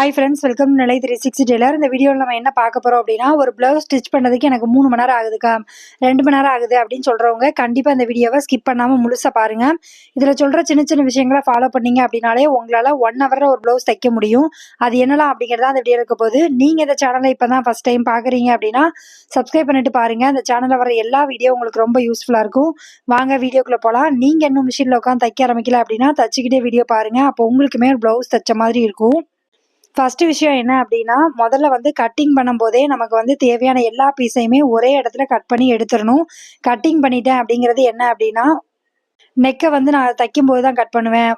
Hi friends welcome நிலை three sixty tailor இந்த வீடியோவில் நம்ம என்ன பார்க்க போகிறோம் அப்படின்னா ஒரு ப்ளவுஸ் ஸ்டிச் பண்ணுறதுக்கு எனக்கு மூணு மணி நேரம் ஆகுதுக்கா ரெண்டு மணி நேரம் ஆகுது அப்படின்னு சொல்கிறவங்க கண்டிப்பாக இந்த வீடியோவை ஸ்கிப் பண்ணாமல் முழுசாக பாருங்கள் இதில் சொல்கிற சின்ன சின்ன விஷயங்களை ஃபாலோ பண்ணீங்க அப்படின்னாலே உங்களால் ஒன் ஹவரில் ஒரு ப்ளவுஸ் தைக்க முடியும். அது என்னலாம் அப்படிங்கிறத அந்த வீடியோ இருக்க போது நீங்கள் இந்த சேனலை இப்போ தான் ஃபஸ்ட் டைம் பார்க்குறீங்க அப்படின்னா சப்ஸ்கிரைப் பண்ணிட்டு பாருங்கள் அந்த சேனலில் வர எல்லா வீடியோ உங்களுக்கு ரொம்ப யூஸ்ஃபுல்லாக இருக்கும். வாங்க வீடியோக்குள்ளே போகலாம் நீங்கள் இன்னும் மிஷினில் உட்காந்து தைக்க ஆரம்பிக்கல அப்படின்னா தச்சுக்கிட்டே வீடியோ பாருங்கள் அப்போ உங்களுக்குமே ஒரு ப்ளவுஸ் தைச்ச மாதிரி இருக்கும். ஃபர்ஸ்ட் விஷயம் என்ன அப்படின்னா முதல்ல வந்து கட்டிங் பண்ணும்போதே நமக்கு வந்து தேவையான எல்லா பீஸையுமே ஒரே இடத்துல கட் பண்ணி எடுத்துடணும். கட்டிங் பண்ணிட்டேன் அப்படிங்கிறது என்ன அப்படின்னா நெக்கை வந்து நான் தைக்கும் போது தான் கட் பண்ணுவேன்.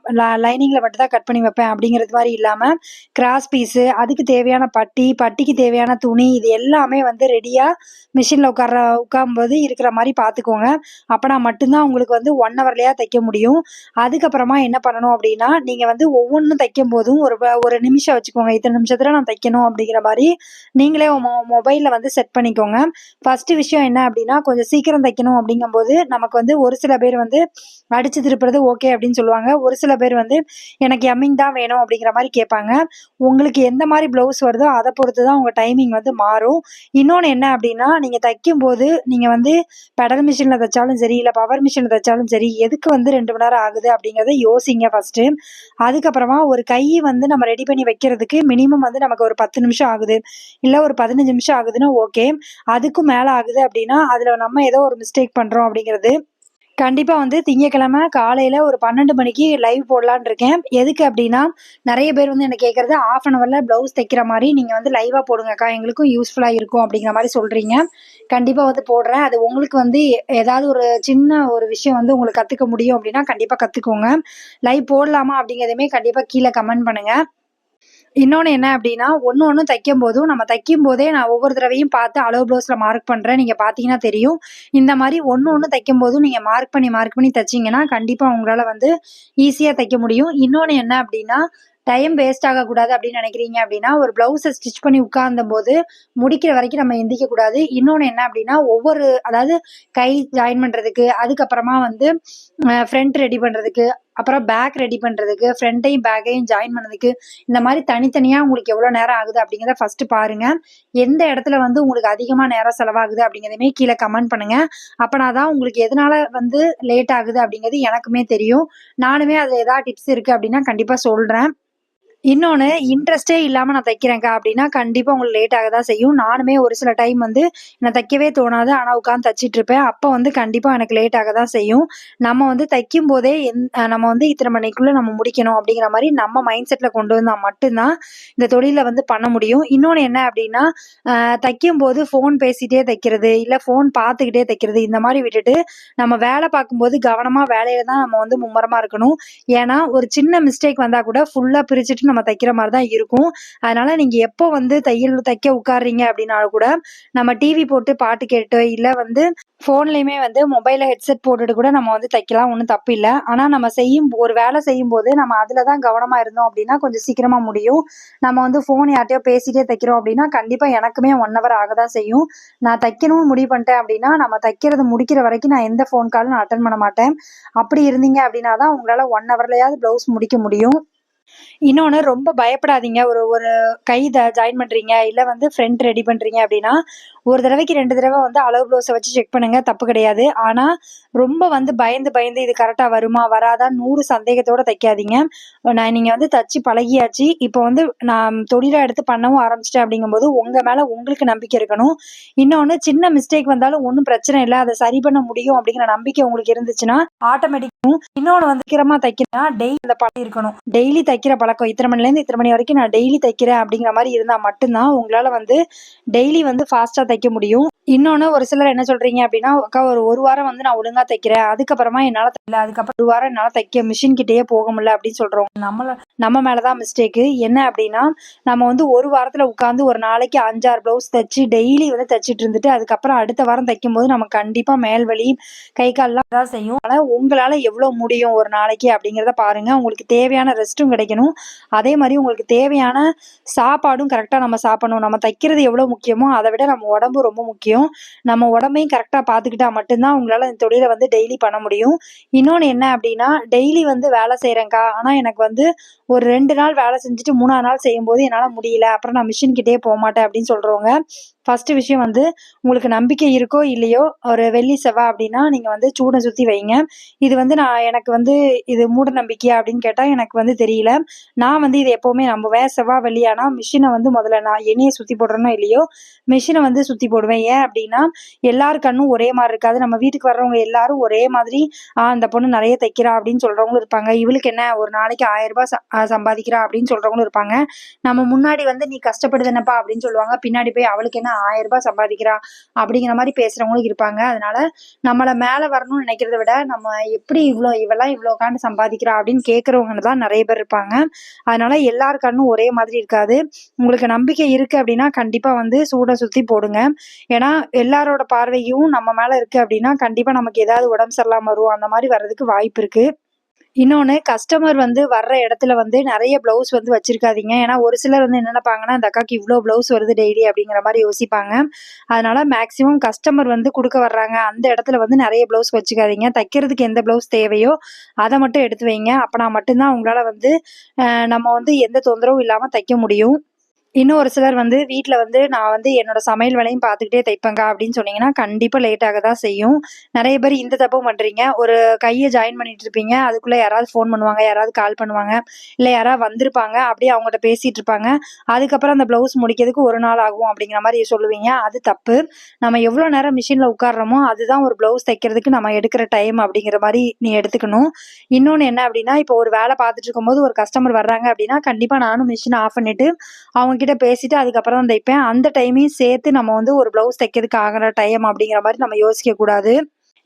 லைனிங்கில் மட்டும் தான் கட் பண்ணி வைப்பேன் அப்படிங்கிறது மாதிரி இல்லாமல் கிராஸ் பீஸு அதுக்கு தேவையான பட்டி பட்டிக்கு தேவையான துணி இது எல்லாமே வந்து ரெடியாக மிஷினில் உட்கார உட்காரும்போது இருக்கிற மாதிரி பார்த்துக்கோங்க. அப்போனா மட்டும்தான் உங்களுக்கு வந்து ஒன் ஹவர்லையாக தைக்க முடியும். அதுக்கப்புறமா என்ன பண்ணணும் அப்படின்னா நீங்கள் வந்து ஒவ்வொன்றும் தைக்கும் போதும் ஒரு ஒரு நிமிஷம் வச்சுக்கோங்க. இத்தனை நிமிஷத்தில் நான் தைக்கணும் அப்படிங்கிற மாதிரி நீங்களே மொ மொபைலில் வந்து செட் பண்ணிக்கோங்க. ஃபஸ்ட்டு விஷயம் என்ன அப்படின்னா கொஞ்சம் சீக்கிரம் தைக்கணும் அப்படிங்கும்போது நமக்கு வந்து ஒரு சில பேர் வந்து அடிச்சு திருப்புறது ஓகே அப்படின்னு சொல்லுவாங்க. ஒரு சில பேர் வந்து எனக்கு எம்மிங் தான் வேணும் அப்படிங்கிற மாதிரி கேட்பாங்க. உங்களுக்கு எந்த மாதிரி ப்ளவுஸ் வருதோ அதை பொறுத்து தான் உங்கள் டைமிங் வந்து மாறும். இன்னொன்று என்ன அப்படின்னா நீங்கள் தைக்கும் போது நீங்கள் வந்து பெடல் மிஷினில் தைச்சாலும் சரி இல்லை பவர் மிஷினில் தைச்சாலும் சரி எதுக்கு வந்து ரெண்டு மணி நேரம் ஆகுது அப்படிங்கிறத யோசிங்க ஃபஸ்ட்டு அதுக்கப்புறமா ஒரு கை வந்து நம்ம ரெடி பண்ணி வைக்கிறதுக்கு மினிமம் வந்து நமக்கு ஒரு பத்து நிமிஷம் ஆகுது. இல்லை ஒரு பதினஞ்சு நிமிஷம் ஆகுதுன்னா ஓகே அதுக்கும் மேலே ஆகுது அப்படின்னா அதில் நம்ம ஏதோ ஒரு மிஸ்டேக் பண்ணுறோம் அப்படிங்கிறது கண்டிப்பாக வந்து திங்கக்கிழமை காலையில் ஒரு பன்னெண்டு மணிக்கு லைவ் போடலான்னு இருக்கேன். எதுக்கு அப்படின்னா நிறைய பேர் வந்து என்ன கேட்குறது ஆஃப் அன் ஹவரில் ப்ளவுஸ் தைக்கிற மாதிரி நீங்கள் வந்து லைவாக போடுங்கக்கா. எங்களுக்கும் யூஸ்ஃபுல்லாக இருக்கும் அப்படிங்கிற மாதிரி சொல்கிறீங்க கண்டிப்பாக வந்து போடுறேன். அது உங்களுக்கு வந்து ஏதாவது ஒரு சின்ன ஒரு விஷயம் வந்து உங்களுக்கு கற்றுக்க முடியும் அப்படின்னா கண்டிப்பாக கற்றுக்கோங்க லைவ் போடலாமா அப்படிங்கிறதுமே கண்டிப்பாக கீழே கமெண்ட் பண்ணுங்கள் இன்னொன்று என்ன அப்படின்னா ஒன்று ஒன்று தைக்கும் போதும் நம்ம தைக்கும் போதே நான் ஒவ்வொரு தடவையும் பார்த்து அளவு ப்ளவுஸில் மார்க் பண்ணுறேன் நீங்கள் பார்த்தீங்கன்னா தெரியும். இந்த மாதிரி ஒன்று ஒன்று தைக்கும் போதும் நீங்கள் மார்க் பண்ணி மார்க் பண்ணி தைச்சிங்கன்னா கண்டிப்பாக உங்களால் வந்து ஈஸியாக தைக்க முடியும். இன்னொன்று என்ன அப்படின்னா டைம் வேஸ்ட் ஆகக்கூடாது அப்படின்னு நினைக்கிறீங்க அப்படின்னா ஒரு ப்ளவுஸை ஸ்டிச் பண்ணி உட்கார்ந்த போது முடிக்கிற வரைக்கும் நம்ம எந்திக்க கூடாது. இன்னொன்று என்ன அப்படின்னா ஒவ்வொரு அதாவது கை ஜாயின் பண்ணுறதுக்கு அதுக்கப்புறமா வந்து ஃப்ரண்ட் ரெடி பண்ணுறதுக்கு அப்புறம் பேக் ரெடி பண்ணுறதுக்கு ஃப்ரண்ட்டையும் பேக்கையும் ஜாயின் பண்ணதுக்கு இந்த மாதிரி தனித்தனியாக உங்களுக்கு எவ்வளோ நேரம் ஆகுது அப்படிங்கிறத ஃபஸ்ட்டு பாருங்கள் எந்த இடத்துல வந்து உங்களுக்கு அதிகமாக நேரம் செலவாகுது அப்படிங்கிறதையுமே கீழே கமெண்ட் பண்ணுங்கள் அப்போனா தான் உங்களுக்கு எதனால வந்து லேட் ஆகுது அப்படிங்கிறது எனக்குமே தெரியும். நானுமே அதில் ஏதாவது டிப்ஸ் இருக்குது அப்படின்னா கண்டிப்பாக சொல்கிறேன் இன்னொன்று இன்ட்ரெஸ்டே இல்லாமல் நான் தைக்கிறேங்க அப்படின்னா கண்டிப்பாக உங்களுக்கு லேட் ஆக தான் செய்யும். நானுமே ஒரு சில டைம் வந்து நான் தைக்கவே தோணாது. ஆனால் உட்காந்து தைச்சிட்டு இருப்பேன். அப்போ வந்து கண்டிப்பாக எனக்கு லேட் ஆக தான் செய்யும். நம்ம வந்து தைக்கும் போதே எந் நம்ம வந்து இத்தனை மணிக்குள்ளே நம்ம முடிக்கணும் அப்படிங்கிற மாதிரி நம்ம மைண்ட் செட்டில் கொண்டு வந்தால் மட்டும்தான் இந்த தொழிலை வந்து பண்ண முடியும். இன்னொன்று என்ன அப்படின்னா தைக்கும் போது ஃபோன் பேசிகிட்டே தைக்கிறது இல்லை ஃபோன் பார்த்துக்கிட்டே தைக்கிறது இந்த மாதிரி விட்டுட்டு நம்ம வேலை பார்க்கும்போது கவனமாக வேலையில தான் நம்ம வந்து மும்மரமாக இருக்கணும். ஏன்னா ஒரு சின்ன மிஸ்டேக் வந்தால் கூட ஃபுல்லாக பிரிச்சுட்டு நம்ம தைக்கிற மாதிரி தான் இருக்கும். அதனால நீங்கள் எப்போ வந்து தையல் தைக்க உட்கார்றீங்க அப்படின்னாலும் கூட நம்ம டிவி போட்டு பாட்டு கேட்டு இல்லை வந்து ஃபோன்லேயுமே வந்து மொபைலில் ஹெட்செட் போட்டுட்டு கூட நம்ம வந்து தைக்கலாம் ஒன்றும் தப்பு இல்லை. ஆனால் நம்ம செய்யும் ஒரு வேலை செய்யும் போது நம்ம அதில் தான் கவனமாக இருந்தோம் அப்படின்னா கொஞ்சம் சீக்கிரமாக முடியும். நம்ம வந்து ஃபோன் யார்ட்டையோ பேசிகிட்டே தைக்கிறோம் அப்படின்னா கண்டிப்பாக எனக்குமே ஒன் ஹவர் ஆக தான் செய்யும். நான் தைக்கணும்னு முடிவு பண்ணிட்டேன் அப்படின்னா நம்ம தைக்கிறது முடிக்கிற வரைக்கும் நான் எந்த ஃபோன் காலும் நான் அட்டன் பண்ண மாட்டேன். அப்படி இருந்தீங்க அப்படின்னா தான் உங்களால் ஒன் ஹவர்லையாவது ப்ளவுஸ் முடிக்க முடியும். இன்னொன்று ரொம்ப பயப்படாதீங்க. ஒரு ஒரு கை ஜாயின் பண்ணுறீங்க இல்லை வந்து ஃப்ரெண்ட் ரெடி பண்ணுறீங்க அப்படின்னா ஒரு தடவைக்கு ரெண்டு தடவை வந்து அளவு ப்ளவுஸை வச்சு செக் பண்ணுங்க. தப்பு கிடையாது. ஆனால் ரொம்ப வந்து பயந்து பயந்து இது கரெக்டாக வருமா வராதா நூறு சந்தேகத்தோட தைக்காதீங்க. நான் நீங்கள் வந்து தச்சு பழகியாச்சு. இப்போ வந்து நான் தொழிலாக எடுத்து பண்ணவும் ஆரம்பிச்சிட்டேன் அப்படிங்கும்போது உங்கள் மேலே உங்களுக்கு நம்பிக்கை இருக்கணும். இன்னொன்று சின்ன மிஸ்டேக் வந்தாலும் ஒன்றும் பிரச்சனை இல்லை. அதை சரி பண்ண முடியும் அப்படிங்கிற நம்பிக்கை உங்களுக்கு இருந்துச்சுன்னா ஆட்டோமேட்டிக் இன்னொன்னு வந்து சீக்கிரமா தைக்கிறேன்னா டெய்லி அந்த பழக்கம் இருக்கணும். டெய்லி தைக்கிற பழக்கம் இத்தனை மணிலேருந்து இத்தனை மணி வரைக்கும் நான் டெய்லி தைக்கிறேன் அப்படிங்கிற மாதிரி இருந்தால் மட்டும்தான் உங்களால வந்து டெய்லி வந்து ஃபாஸ்டா தைக்க முடியும். இன்னொன்னு ஒரு சிலர் என்ன சொல்றீங்க அப்படின்னா அக்கா ஒரு ஒரு வாரம் வந்து நான் ஒழுங்கா தைக்கிறேன். அதுக்கப்புறமா என்னால தைக்கல அதுக்கப்புறம் ஒரு வாரம் என்னால தைக்க மிஷின் கிட்டேயே போக முடியல அப்படின்னு சொல்றோம். நம்மள நம்ம மேலதான் மிஸ்டேக்கு என்ன அப்படின்னா நம்ம வந்து ஒரு வாரத்துல உட்காந்து ஒரு நாளைக்கு அஞ்சாறு ப்ளவுஸ் தைச்சு டெய்லி வந்து தைச்சிட்டு இருந்துட்டு அதுக்கப்புறம் அடுத்த வாரம் தைக்கும் போது நம்ம கண்டிப்பா மேல் வலி கை கால்லாம் செய்யும். ஆனால் உங்களால எவ்வளோ முடியும் ஒரு நாளைக்கு அப்படிங்கிறத பாருங்கள் உங்களுக்கு தேவையான ரெஸ்ட்டும் கிடைக்கணும். அதே மாதிரி உங்களுக்கு தேவையான சாப்பாடும் கரெக்டாக நம்ம சாப்பிடணும். நம்ம தைக்கிறது எவ்வளோ முக்கியமோ அதை விட நம்ம உடம்பு ரொம்ப முக்கியம். நம்ம உடம்பையும் கரெக்டாக பார்த்துக்கிட்டா மட்டும்தான் உங்களால் இந்த தொழிலை வந்து டெய்லி பண்ண முடியும். இன்னொன்று என்ன அப்படின்னா டெய்லி வந்து வேலை செய்கிறேங்க்கா ஆனால் எனக்கு வந்து ஒரு ரெண்டு நாள் வேலை செஞ்சுட்டு மூணாவது நாள் செய்யும்போது என்னால் முடியல. அப்புறம் நான் மிஷின்கிட்டே போக மாட்டேன் அப்படின்னு சொல்கிறவங்க ஃபஸ்ட்டு விஷயம் வந்து உங்களுக்கு நம்பிக்கை இருக்கோ இல்லையோ ஒரு வெள்ளி செவ்வாய் அப்படின்னா நீங்கள் வந்து சூடை சுற்றி வைங்க. இது வந்து நான் எனக்கு வந்து இது மூட நம்பிக்கையா அப்படின்னு கேட்டால் எனக்கு வந்து தெரியல. நான் வந்து இது எப்போவுமே நம்புவேன். செவ்வாய் வெள்ளியானா மிஷினை வந்து முதல்ல நான் எண்ணெயை சுற்றி போடுறேனோ இல்லையோ மிஷினை வந்து சுற்றி போடுவேன். ஏன் அப்படின்னா எல்லார் கண்ணும் ஒரே மாதிரி இருக்காது. நம்ம வீட்டுக்கு வர்றவங்க எல்லாரும் ஒரே மாதிரி அந்த பொண்ணு நிறைய தைக்கிறா அப்படின்னு சொல்கிறவங்களும் இருப்பாங்க. இவளுக்கு என்ன ஒரு நாளைக்கு ஆயிரம் ரூபாய் சம்பாதிக்கிறா அப்படின்னு சொல்கிறவங்களும் இருப்பாங்க. நம்ம முன்னாடி வந்து நீ கஷ்டப்படுதுனப்பா அப்படின்னு சொல்லுவாங்க. பின்னாடி போய் அவளுக்கு என்ன ஆயிரம் ரூபாய் சம்பாதிக்கிறா அப்படிங்கிற மாதிரி பேசுறவங்களும் இருப்பாங்க. அதனால நம்மளை மேல வரணும்னு நினைக்கிறத விட நம்ம எப்படி இவ்வளோ இவெல்லாம் இவ்வளோ காண்டு சம்பாதிக்கிறா அப்படின்னு கேட்கறவங்க தான் நிறைய பேர் இருப்பாங்க. அதனால எல்லார் கண்ணும் ஒரே மாதிரி இருக்காது. உங்களுக்கு நம்பிக்கை இருக்கு அப்படின்னா கண்டிப்பா வந்து சூடை சுத்தி போடுங்க. ஏன்னா எல்லாரோட பார்வையும் நம்ம மேல இருக்கு அப்படின்னா கண்டிப்பா நமக்கு ஏதாவது உடம்பு சரியில்லாம வரும். அந்த மாதிரி வர்றதுக்கு வாய்ப்பு இருக்கு. இன்னொன்று கஸ்டமர் வந்து வர்ற இடத்துல வந்து நிறைய ப்ளவுஸ் வந்து வச்சுருக்காதீங்க. ஏன்னா ஒரு சிலர் வந்து என்ன நினைப்பாங்கன்னா அந்த அக்காக்கு இவ்வளோ ப்ளவுஸ் வருது டெய்லி அப்படிங்கிற மாதிரி யோசிப்பாங்க. அதனால மேக்ஸிமம் கஸ்டமர் வந்து கொடுக்க வர்றாங்க. அந்த இடத்துல வந்து நிறைய ப்ளவுஸ் வச்சுக்காதீங்க. தைக்கிறதுக்கு எந்த ப்ளவுஸ் தேவையோ அதை மட்டும் எடுத்து வைங்க. அப்போனா மட்டும்தான் உங்களால் வந்து நம்ம வந்து எந்த தொந்தரவும் இல்லாமல் தைக்க முடியும். இன்னும் ஒரு சிலர் வந்து வீட்டில் வந்து நான் வந்து என்னோட சமையல் வேலையும் பார்த்துக்கிட்டே தைப்பேங்க அப்படின்னு சொன்னீங்கன்னா கண்டிப்பாக லேட்டாக தான் செய்யும். நிறைய பேர் இந்த தப்பும் பண்ணுறீங்க ஒரு கையை ஜாயின் பண்ணிட்டு இருப்பீங்க. அதுக்குள்ளே யாராவது ஃபோன் பண்ணுவாங்க யாராவது கால் பண்ணுவாங்க இல்லை யாராவது வந்திருப்பாங்க அப்படியே அவங்கள்ட்ட பேசிகிட்டு இருப்பாங்க. அதுக்கப்புறம் அந்த ப்ளவுஸ் முடிக்கிறதுக்கு ஒரு நாள் ஆகும் அப்படிங்கிற மாதிரி சொல்லுவீங்க. அது தப்பு. நம்ம எவ்வளோ நேரம் மிஷினில் உட்காடுறோமோ அதுதான் ஒரு ப்ளவுஸ் தைக்கிறதுக்கு நம்ம எடுக்கிற டைம் அப்படிங்கிற மாதிரி நீ எடுத்துக்கணும். இன்னொன்று என்ன அப்படின்னா இப்போ ஒரு வேலை பார்த்துட்டு இருக்கும்போது ஒரு கஸ்டமர் வர்றாங்க அப்படின்னா கண்டிப்பாக நானும் மிஷினை ஆஃப் பண்ணிட்டு அவங்க கிட்ட பேசிட்டு அதுக்கப்புறம் தான் தைப்பேன். அந்த டைமையும் சேர்த்து நம்ம வந்து ஒரு ப்ளவுஸ் தைக்கிறதுக்கு ஆகிற டைம் அப்படிங்கிற மாதிரி நம்ம யோசிக்க கூடாது.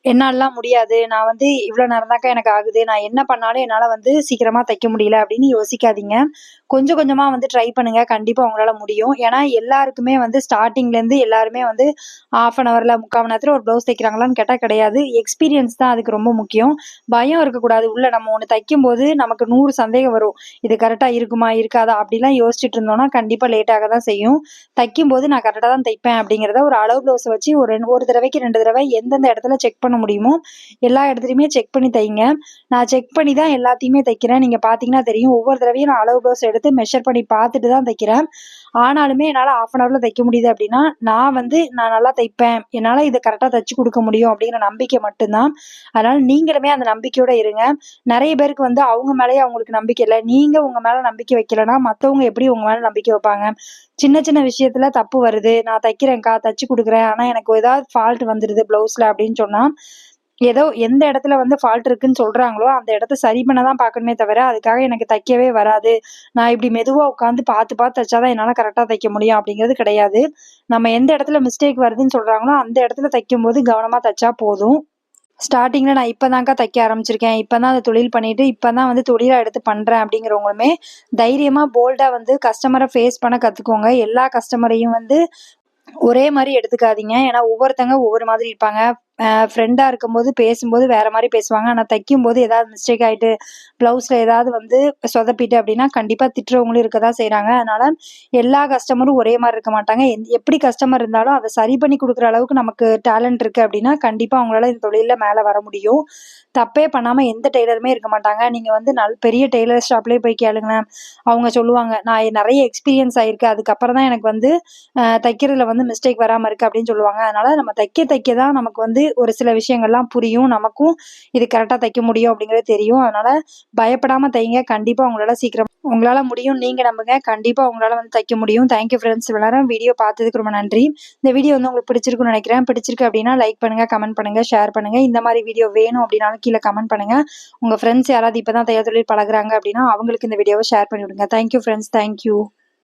என்னாலலாம் முடியாது. நான் வந்து இவ்வளோ நேரம் தாக்கா எனக்கு ஆகுது. நான் என்ன பண்ணாலும் என்னால் வந்து சீக்கிரமாக தைக்க முடியல அப்படின்னு யோசிக்காதீங்க. கொஞ்சம் கொஞ்சமாக வந்து ட்ரை பண்ணுங்கள் கண்டிப்பாக உங்களால் முடியும். ஏன்னா எல்லாருக்குமே வந்து ஸ்டார்டிங்லேருந்து எல்லாருமே வந்து ஆஃப் அன் ஹவரில் முக்கால் மணி நேரத்தில் ஒரு ப்ளவுஸ் தைக்கிறாங்களான்னு கேட்டால் கிடையாது. எக்ஸ்பீரியன்ஸ் தான் அதுக்கு ரொம்ப முக்கியம். பயம் இருக்கக்கூடாது. உள்ள நம்ம ஒன்று தைக்கும் போது நமக்கு நூறு சந்தேகம் வரும். இது கரெக்டாக இருக்குமா இருக்காதா? அப்படிலாம் யோசிச்சுட்டு இருந்தோம்னா கண்டிப்பாக லேட்டாக தான் செய்யும். தைக்கும் போது நான் கரெக்டாக தான் தைப்பேன் அப்படிங்கிறத ஒரு அளவு ப்ளவுஸை வச்சு ஒரு ரெண்டு ஒரு தடவைக்கு ரெண்டு தடவை எந்தெந்த இடத்துல செக் பண்ண முடியுமோ எல்லா இடத்துலையுமே செக் பண்ணி தைங்க. நான் செக் பண்ணி தான் எல்லாத்தையுமே தைக்கிறேன். நீங்கள் பார்த்தீங்கன்னா தெரியும். ஒவ்வொரு தடவையும் நான் அளவு ப்ளவுஸ் எடுத்து மெஷர் பண்ணி பார்த்துட்டு தான் தைக்கிறேன். ஆனாலுமே என்னால் ஆஃப் அன் ஹவரில் தைக்க முடியுது அப்படின்னா நான் வந்து நான் நல்லா தைப்பேன். என்னால் இதை கரெக்டாக தைச்சு கொடுக்க முடியும் அப்படிங்கிற நம்பிக்கை மட்டும்தான். அதனால் நீங்களுமே அந்த நம்பிக்கையோட இருங்க. நிறைய பேருக்கு வந்து அவங்க மேலேயே அவங்களுக்கு நம்பிக்கை இல்லை. நீங்கள் உங்கள் மேலே நம்பிக்கை வைக்கலைன்னா மற்றவங்க எப்படி உங்கள் மேலே நம்பிக்கை வைப்பாங்க? சின்ன சின்ன விஷயத்துல தப்பு வருது. நான் தைக்கிறேன்க்கா தச்சு கொடுக்குறேன். ஆனால் எனக்கு ஏதாவது ஃபால்ட் வந்துடுது ப்ளவுஸில் அப்படின்னு சொன்னால் ஏதோ எந்த இடத்துல வந்து ஃபால்ட் இருக்குன்னு சொல்றாங்களோ அந்த இடத்த சரி பண்ண தான் பார்க்கணுமே தவிர அதுக்காக எனக்கு தைக்கவே வராது. நான் இப்படி மெதுவாக உட்காந்து பார்த்து பார்த்து தைச்சாதான் என்னால் கரெக்டாக தைக்க முடியும் அப்படிங்கிறது கிடையாது. நம்ம எந்த இடத்துல மிஸ்டேக் வருதுன்னு சொல்றாங்களோ அந்த இடத்துல தைக்கும் போது கவனமாக தைச்சா போதும். ஸ்டார்டிங்கில் நான் இப்போ தான்க்கா தைக்க ஆரம்பிச்சிருக்கேன். இப்போ தான் அந்த தொழில் பண்ணிட்டு இப்போ தான் வந்து தொழிலாக எடுத்து பண்ணுறேன் அப்படிங்கிறவங்களுமே தைரியமாக போல்டாக வந்து கஸ்டமரை ஃபேஸ் பண்ண கற்றுக்கோங்க எல்லா கஸ்டமரையும் வந்து ஒரே மாதிரி எடுத்துக்காதீங்க. ஏன்னா ஒவ்வொருத்தங்க ஒவ்வொரு மாதிரி இருப்பாங்க. ஃப்ரெண்டாக இருக்கும்போது பேசும்போது வேறு மாதிரி பேசுவாங்க. ஆனால் தைக்கும்போது ஏதாவது மிஸ்டேக் ஆகிட்டு ப்ளவுஸில் ஏதாவது வந்து சொதப்பிட்டு அப்படின்னா கண்டிப்பாக திட்டுறவங்களும் இருக்க தான் செய்கிறாங்க அதனால் எல்லா கஸ்டமரும் ஒரே மாதிரி இருக்க மாட்டாங்க. எந் எப்படி கஸ்டமர் இருந்தாலும் அதை சரி பண்ணி கொடுக்குற அளவுக்கு நமக்கு டேலண்ட் இருக்குது அப்படின்னா கண்டிப்பாக அவங்களால இந்த தொழிலில் மேலே வர முடியும். தப்பே பண்ணாமல் எந்த டெய்லருமே இருக்க மாட்டாங்க. நீங்கள் வந்து நல் பெரிய டெய்லர் ஷாப்லேயே போய் கேளுங்களேன். அவங்க சொல்லுவாங்க நான் நிறைய எக்ஸ்பீரியன்ஸ் ஆகிருக்கு அதுக்கப்புறம் தான் எனக்கு வந்து தைக்கிறதுல வந்து மிஸ்டேக் வராமல் இருக்குது அப்படின்னு சொல்லுவாங்க. அதனால் நம்ம தைக்க தைக்க தான் நமக்கு வந்து ஒரு சில விஷயங்கள்லாம் புரியும் நமக்கும் இது கரெக்டாக தைக்க முடியும் அப்படிங்கிறது தெரியும். அதனால் பயப்படாமல் தைங்க. கண்டிப்பாக உங்களால் சீக்கிரம் உங்களால் முடியும். நீங்கள் நம்புங்க. கண்டிப்பாக உங்களால் வந்து தைக்க முடியும். தேங்க்யூ ஃப்ரெண்ட்ஸ் எல்லாரும் வீடியோ பார்த்ததுக்கு ரொம்ப நன்றி. இந்த வீடியோ வந்து உங்களுக்கு பிடிச்சிருக்குன்னு நினைக்கிறேன். பிடிச்சிருக்கு அப்படின்னா லைக் பண்ணுங்கள் கமெண்ட் பண்ணுங்கள் ஷேர் பண்ணுங்கள் இந்த மாதிரி வீடியோ வேணும் அப்படின்னாலும் கீழே கமெண்ட் பண்ணுங்கள் உங்கள் ஃப்ரெண்ட்ஸ் யாராவது இப்போ தான் தையல் தொழில் பழகுறாங்க அப்படின்னா அவங்களுக்கு இந்த வீடியோவை ஷேர் பண்ணிவிடுங்க தேங்க்யூ ஃப்ரெண்ட்ஸ் தேங்க்யூ